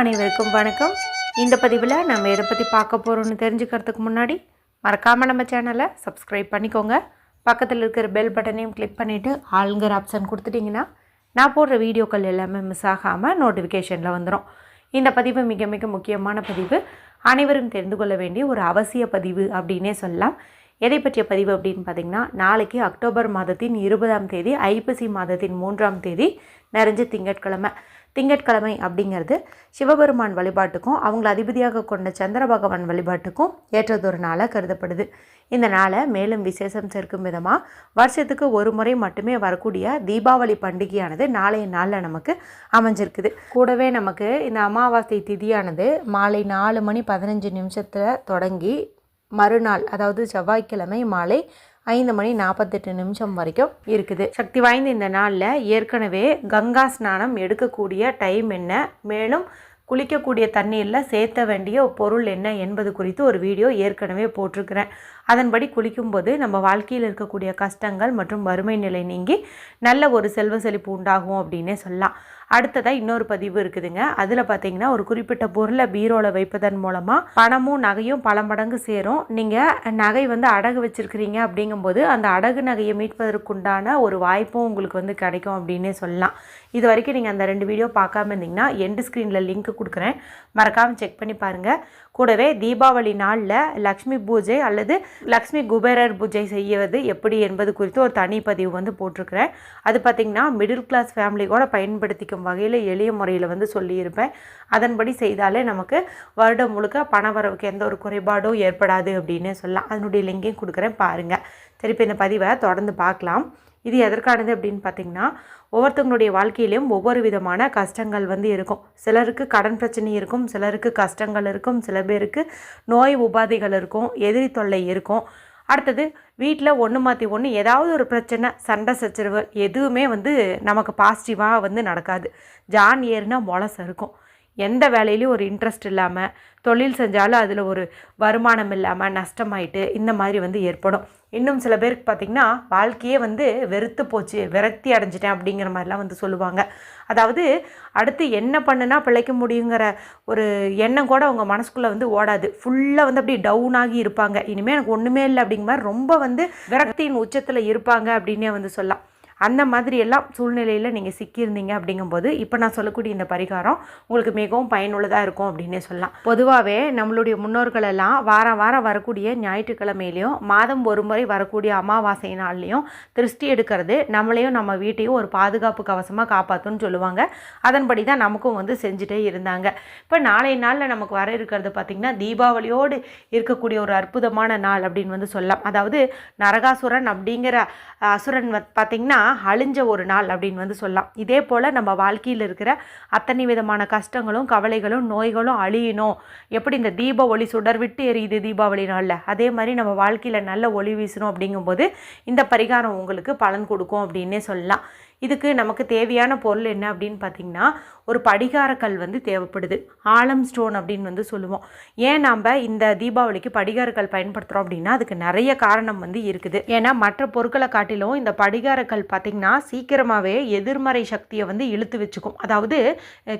அனைவருக்கும் வணக்கம். இந்த பதிவில் நம்ம எதை பற்றி பார்க்க போகிறோம்னு தெரிஞ்சுக்கிறதுக்கு முன்னாடி மறக்காமல் நம்ம சேனலை சப்ஸ்கிரைப் பண்ணிக்கோங்க. பக்கத்தில் இருக்கிற பெல் பட்டனையும் கிளிக் பண்ணிவிட்டு ஆளுங்கிற ஆப்ஷன் கொடுத்துட்டிங்கன்னா நான் போடுற வீடியோக்கள் எல்லாமே மிஸ் ஆகாமல் நோட்டிஃபிகேஷனில் வந்துடும் இந்த பதிவு மிக மிக முக்கியமான பதிவு. அனைவரும் தெரிந்து கொள்ள வேண்டிய ஒரு அவசிய பதிவு அப்படின்னே சொல்லலாம். எதை பற்றிய பதிவு அப்படின்னு பார்த்தீங்கன்னா நாளைக்கு அக்டோபர் மாதத்தின் இருபதாம் தேதி ஐப்பசி மாதத்தின் மூன்றாம் தேதி நிறைஞ்ச திங்கட்கிழமை. திங்கட்கிழமை அப்படிங்கிறது சிவபெருமான் வழிபாட்டுக்கும் அவங்கள அதிபதியாக கொண்ட சந்திர பகவான் வழிபாட்டுக்கும் ஏற்றதொரு நாளாக கருதப்படுது. இந்த நாளை மேலும் விசேஷம் சேர்க்கும் விதமாக வருஷத்துக்கு ஒரு முறை மட்டுமே வரக்கூடிய தீபாவளி பண்டிகையானது நாளைய நாளில் நமக்கு அமைஞ்சிருக்குது. கூடவே நமக்கு இந்த அமாவாசை திதியானது மாலை நாலு மணி பதினஞ்சு நிமிஷத்தில் தொடங்கி மறுநாள் அதாவது செவ்வாய்க்கிழமை மாலை ஐந்து மணி நாற்பத்தெட்டு நிமிஷம் வரைக்கும் இருக்குது. சக்தி வாய்ந்த இந்த நாளில் ஏற்கனவே கங்கா ஸ்நானம் எடுக்கக்கூடிய டைம் என்ன? மேலும் குளிக்கக்கூடிய தண்ணீரில் சேர்த்த வேண்டிய பொருள் என்ன என்பது குறித்து ஒரு வீடியோ ஏற்கனவே போட்டிருக்கிறேன். அதன்படி குளிக்கும்போது நம்ம வாழ்க்கையில் இருக்கக்கூடிய கஷ்டங்கள் மற்றும் வறுமை நிலை நீங்கி நல்ல ஒரு செல்வ செழிப்பு உண்டாகும் அப்படின்னே சொல்லலாம். அடுத்ததாக இன்னொரு பதிவு இருக்குதுங்க. அதில் பார்த்தீங்கன்னா ஒரு குறிப்பிட்ட பொருளை பீரோவில் வைப்பதன் மூலமாக பணமும் நகையும் பல மடங்கு சேரும். நீங்கள் நகை வந்து அடகு வச்சுருக்கிறீங்க அப்படிங்கும்போது அந்த அடகு நகையை மீட்பதற்குண்டான ஒரு வாய்ப்பும் உங்களுக்கு வந்து கிடைக்கும் அப்படின்னே சொல்லலாம். இது வரைக்கும் நீங்கள் அந்த ரெண்டு வீடியோ பார்க்காம இருந்தீங்கன்னா எண்டு ஸ்க்ரீனில் லிங்க் கொடுக்குறேன். மறக்காமல் செக் பண்ணி பாருங்கள் கூடவே தீபாவளி நாளில் லக்ஷ்மி பூஜை அல்லது லக்ஷ்மி குபேரர் பூஜை செய்வது எப்படி என்பது குறித்து ஒரு தனி பதிவு வந்து போட்டிருக்கிறேன். அது பார்த்திங்கன்னா மிடில் கிளாஸ் ஃபேமிலி கூட பயன்படுத்திக்கும் வகையில் எளிய முறையில் வந்து சொல்லியிருப்பேன். அதன்படி செய்தாலே நமக்கு வருடம் முழுக்க பண வரவுக்கு எந்த ஒரு குறைபாடும் ஏற்படாது அப்படின்னு சொல்லலாம். அதனுடைய லிங்கையும் கொடுக்குறேன் பாருங்கள் சரி இப்போ இந்த பதிவை தொடர்ந்து பார்க்கலாம். இது எதற்கானது அப்படின்னு பார்த்தீங்கன்னா ஒவ்வொருத்தவங்களுடைய வாழ்க்கையிலையும் ஒவ்வொரு விதமான கஷ்டங்கள் வந்து இருக்கும். சிலருக்கு கடன் பிரச்சனை இருக்கும் சிலருக்கு கஷ்டங்கள் இருக்கும் சில பேருக்கு நோய் உபாதைகள் இருக்கும் எதிரி தொல்லை இருக்கும். அடுத்தது வீட்டில் ஒன்று மாற்றி ஒன்று ஏதாவது ஒரு பிரச்சனை சண்டை சச்சரவு எதுவுமே வந்து நமக்கு பாசிட்டிவாக வந்து நடக்காது. ஜான் ஏறுனா முளசு இருக்கும். எந்த வேலையிலையும் ஒரு இன்ட்ரெஸ்ட் இல்லாமல் தொழில் செஞ்சாலும் அதில் ஒரு வருமானம் இல்லாமல் நஷ்டமாயிட்டு இந்த மாதிரி வந்து ஏற்படும். இன்னும் சில பேருக்கு பார்த்திங்கன்னா வாழ்க்கையே வந்து வெறுத்து போச்சு விரக்தி அடைஞ்சிட்டேன் அப்படிங்கிற மாதிரிலாம் வந்து சொல்லுவாங்க. அதாவது அடுத்து என்ன பண்ணுனா பிழைக்க முடியுங்கிற ஒரு எண்ணம் கூட அவங்க மனசுக்குள்ளே வந்து ஓடாது. ஃபுல்லாக வந்து அப்படியே டவுன் ஆகி இருப்பாங்க. இனிமேல் எனக்கு ஒன்றுமே இல்லை அப்படிங்கிற மாதிரி ரொம்ப வந்து விரக்தியின் உச்சத்தில் இருப்பாங்க அப்படின்னே வந்து சொல்லலாம். அந்த மாதிரி எல்லாம் சூழ்நிலையில் நீங்கள் சிக்கியிருந்தீங்க அப்படிங்கும்போது இப்போ நான் சொல்லக்கூடிய இந்த பரிகாரம் உங்களுக்கு மிகவும் பயனுள்ளதாக இருக்கும் அப்படின்னே சொல்லலாம். பொதுவாகவே நம்மளுடைய முன்னோர்கள் எல்லாம் வாரம் வாரம் வரக்கூடிய ஞாயிற்றுக்கிழமையிலையும் மாதம் ஒரு முறை வரக்கூடிய அமாவாசை நாள்லையும் திருஷ்டி எடுக்கிறது நம்மளையும் நம்ம வீட்டையும் ஒரு பாதுகாப்பு கவசமாக காப்பாற்றுன்னு சொல்லுவாங்க. அதன்படி தான் நமக்கும் வந்து செஞ்சுட்டே இருந்தாங்க. இப்போ நாளைய நாளில் நமக்கு வர இருக்கிறது பார்த்திங்கன்னா தீபாவளியோடு இருக்கக்கூடிய ஒரு அற்புதமான நாள் அப்படின்னு வந்து சொல்லலாம். அதாவது நரகாசுரன் அப்படிங்கிற அசுரன் பார்த்திங்கன்னா அழிஞ்ச ஒரு நாள் அப்படின்னு வந்து சொல்லலாம். இதே போல் நம்ம வாழ்க்கையில் இருக்கிற அத்தனை விதமான கஷ்டங்களும் கவலைகளும் நோய்களும் அழியணும். எப்படி இந்த தீப ஒளி சுடர் விட்டு எரியுது தீபாவளி நாளில்? அதே மாதிரி நம்ம வாழ்க்கையில் நல்ல ஒளி வீசணும் அப்படிங்கும்போது இந்த பரிகாரம் உங்களுக்கு பலன் கொடுக்கும் அப்படின்னே சொல்லலாம். இதுக்கு நமக்கு தேவையான பொருள் என்ன அப்படின்னு பார்த்திங்கன்னா ஒரு படிகாரக்கல் வந்து தேவைப்படுது. ஆலம் ஸ்டோன் அப்படின்னு வந்து சொல்லுவோம். ஏன் நாம் இந்த தீபாவளிக்கு படிகாரக்கல் பயன்படுத்துகிறோம் அப்படின்னா அதுக்கு நிறைய காரணம் வந்து இருக்குது. ஏன்னா மற்ற பொருட்களை காட்டிலும் இந்த படிகாரக்கல் பார்த்திங்கன்னா சீக்கிரமாகவே எதிர்மறை சக்தியை வந்து இழுத்து வச்சுக்கும். அதாவது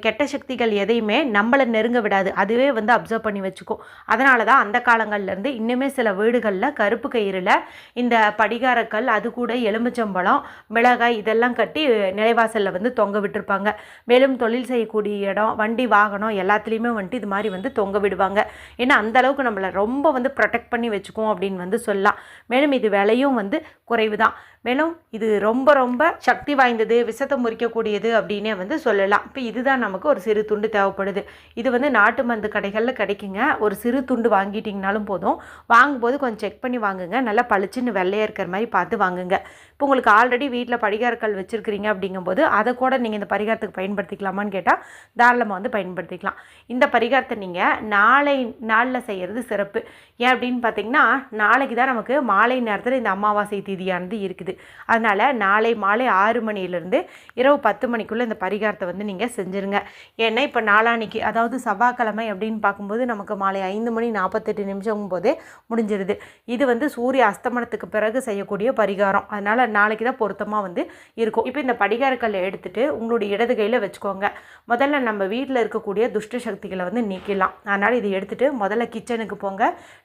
கெட்ட சக்திகள் எதையுமே நம்மளை நெருங்க விடாது. அதுவே வந்து அப்சர்வ் பண்ணி வச்சுக்கும். அதனால தான் அந்த காலங்கள்லேருந்து இன்னுமே சில வீடுகளில் கருப்பு கயிறில் இந்த படிகாரக்கல் அது கூட எலுமிச்சம்பழம் மிளகாய் இதெல்லாம் கட்டி நிலைவாசலில் வந்து தொங்க விட்டுருப்பாங்க. மேலும் தொழில் செய்யக்கூடிய இடம் வண்டி வாகனம் எல்லாத்துலேயுமே வந்துட்டு இது மாதிரி வந்து தொங்க விடுவாங்க. ஏன்னா அந்தளவுக்கு நம்மளை ரொம்ப வந்து ப்ரொடெக்ட் பண்ணி வச்சுக்குவோம் அப்படின்னு வந்து சொல்லலாம். மேலும் இது விலையும் வந்து குறைவு தான் மேலும் இது ரொம்ப ரொம்ப சக்தி வாய்ந்தது விஷத்தை முறிக்கக்கூடியது அப்படின்னே வந்து சொல்லலாம். இப்போ இதுதான் நமக்கு ஒரு சிறு துண்டு தேவைப்படுது. இது வந்து நாட்டு மருந்து கடைகளில் கிடைக்குங்க. ஒரு சிறு துண்டு வாங்கிட்டிங்கனாலும் போதும். வாங்கும்போது கொஞ்சம் செக் பண்ணி வாங்குங்க. நல்லா பளிச்சுன்னு வெள்ளையாக இருக்கிற மாதிரி பார்த்து வாங்குங்க. இப்போ உங்களுக்கு ஆல்ரெடி வீட்டில் படிகாரக்கல் வச்சுருக்கிறீங்க அப்படிங்கும்போது அதை கூட நீங்கள் இந்த பரிகாரத்துக்கு பயன்படுத்திக்கலாமான்னு கேட்டால் தாராளமாக வந்து பயன்படுத்திக்கலாம். இந்த பரிகாரத்தை நீங்கள் நாளை நாளில் செய்கிறது சிறப்பு. ஏன் அப்படின்னு பார்த்தீங்கன்னா நாளைக்கு தான் நமக்கு மாலை நேரத்தில் இந்த அமாவாசை திதியானது இருக்குது. அதனால் நாளை மாலை ஆறு மணியிலேருந்து இரவு பத்து மணிக்குள்ளே இந்த பரிகாரத்தை வந்து நீங்கள் செஞ்சுருங்க. ஏன்னா இப்போ நாளான்னைக்கு அதாவது செவ்வாய்க்கிழமை அப்படின்னு பார்க்கும்போது நமக்கு மாலை ஐந்து மணி நாற்பத்தெட்டு நிமிஷம் போதே முடிஞ்சிருது. இது வந்து சூரிய அஸ்தமனத்துக்கு பிறகு செய்யக்கூடிய பரிகாரம். அதனால் நாளைக்கு தான் பொருத்தமாக வந்து இருக்கும். இப்போ இந்த படிகாரக்கல்லை எடுத்துகிட்டு உங்களுடைய இடது கையில் வச்சுக்கோங்க. முதல்ல நம்ம வீட்டில் இருக்கக்கூடிய துஷ்ட சக்திகளை வந்து நீக்கிடலாம். அதனால் இதை எடுத்துகிட்டு முதல்ல கிச்சனுக்கு போங்க.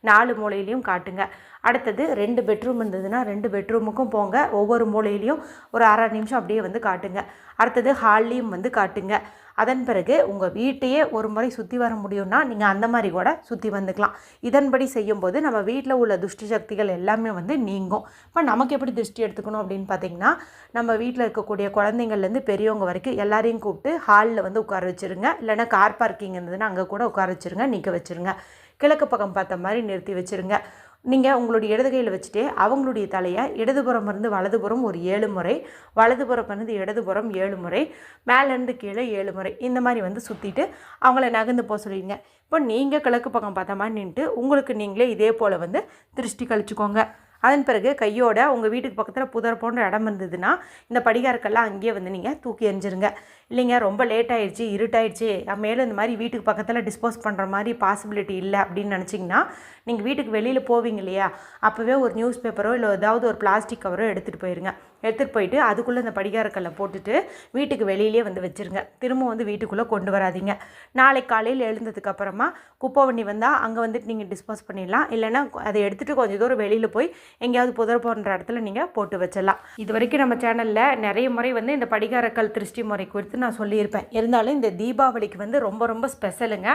நாலு மூலையிலையும் காட்டுங்க. அடுத்தது ரெண்டு பெட்ரூம் இருந்ததுன்னா ரெண்டு பெட்ரூமுக்கும் போங்க. ஒவ்வொரு மூலையிலையும் ஒரு அரை நிமிஷம் அப்படியே வந்து காட்டுங்க. அடுத்தது ஹால்லையும் வந்து காட்டுங்க. அதன் பிறகு உங்கள் வீட்டையே ஒரு முறை சுற்றி வர முடியும்னா நீங்கள் அந்த மாதிரி கூட சுற்றி வந்துக்கலாம். இதன்படி செய்யும்போது நம்ம வீட்டில் உள்ள துஷ்டி சக்திகள் எல்லாமே வந்து நீங்கும். இப்போ நமக்கு எப்படி திருஷ்டி எடுத்துக்கணும் அப்படின்னு பார்த்தீங்கன்னா நம்ம வீட்டில் இருக்கக்கூடிய குழந்தைங்கள்லேருந்து பெரியவங்க வரைக்கும் எல்லாரையும் கூப்பிட்டு ஹாலில் வந்து உட்கார வச்சுருங்க. இல்லைன்னா கார் பார்க்கிங் இருந்ததுன்னா அங்கே கூட உட்கார வச்சுருங்க நிற்க வச்சுருங்க. கிழக்கு பக்கம் பார்த்த மாதிரி நிறுத்தி வச்சுருங்க. நீங்கள் உங்களுடைய இடது கையில் வச்சுட்டு அவங்களுடைய தலையை இடதுபுறம் இருந்து வலதுபுறம் ஒரு ஏழு முறை வலதுபுறம் இருந்து இடதுபுறம் ஏழு முறை மேலேருந்து கீழே ஏழு முறை இந்த மாதிரி வந்து சுற்றிட்டு அவங்கள நகர்ந்து போக சொல்லிடுங்க. இப்போ நீங்கள் கிழக்கு பக்கம் பார்த்த மாதிரி நின்றுட்டு உங்களுக்கு நீங்களே இதே போல் வந்து திருஷ்டி கழிச்சுக்கோங்க. அதன் பிறகு கையோட உங்கள் வீட்டுக்கு பக்கத்தில் புதர் போன்ற இடம் இருந்ததுன்னா இந்த படிகாரக்கெல்லாம் அங்கேயே வந்து நீங்கள் தூக்கி எறிஞ்சிருங்க. இல்லைங்க ரொம்ப லேட் ஆயிடுச்சு இருட்டாயிடுச்சு. மேலும் இந்த மாதிரி வீட்டுக்கு பக்கத்தில் டிஸ்போஸ் பண்ணுற மாதிரி பாசிபிலிட்டி இல்லை அப்படின்னு நினச்சிங்கன்னா நீங்கள் வீட்டுக்கு வெளியில் போவீங்க இல்லையா? அப்போவே ஒரு நியூஸ் பேப்பரோ இல்லை ஏதாவது ஒரு பிளாஸ்டிக் கவரோ எடுத்துகிட்டு போயிருங்க. எடுத்துகிட்டு போயிட்டு அதுக்குள்ளே இந்த படிகாரக்கல்லை போட்டுட்டு வீட்டுக்கு வெளியிலே வந்து வச்சுருங்க. திரும்ப வந்து வீட்டுக்குள்ளே கொண்டு வராதீங்க. நாளைக்கு காலையில் எழுந்ததுக்கப்புறமா குப்பை வண்டி வந்தால் அங்கே வந்துட்டு நீங்கள் டிஸ்போஸ் பண்ணிடலாம். இல்லைன்னா அதை எடுத்துகிட்டு கொஞ்சம் தூரம் வெளியில் போய் எங்கேயாவது புதர் போன்ற இடத்துல நீங்கள் போட்டு வச்சிடலாம். இது வரைக்கும் நம்ம சேனலில் நிறைய முறை வந்து இந்த படிகாரக்கல் திருஷ்டி முறை குறித்து நான் சொல்லியிருப்பேன். இருந்தாலும் இந்த தீபாவளிக்கு வந்து ரொம்ப ரொம்ப ஸ்பெஷலுங்க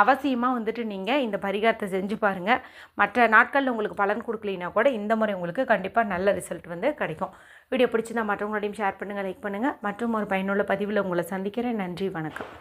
அவசியமாக வந்துட்டு நீங்கள் இந்த பரிகாரத்தை செஞ்சு பாருங்கள் மற்ற நாட்களில் உங்களுக்கு பலன் கொடுக்கலினா கூட இந்த முறை உங்களுக்கு கண்டிப்பாக நல்ல ரிசல்ட் வந்து கிடைக்கும். வீடியோ பிடிச்சிருந்தால் மற்றவங்களோடையும் ஷேர் பண்ணுங்கள் லைக் பண்ணுங்கள் மற்றும் ஒரு பயனுள்ள பதிவில் உங்களை சந்திக்கிறேன். நன்றி வணக்கம்.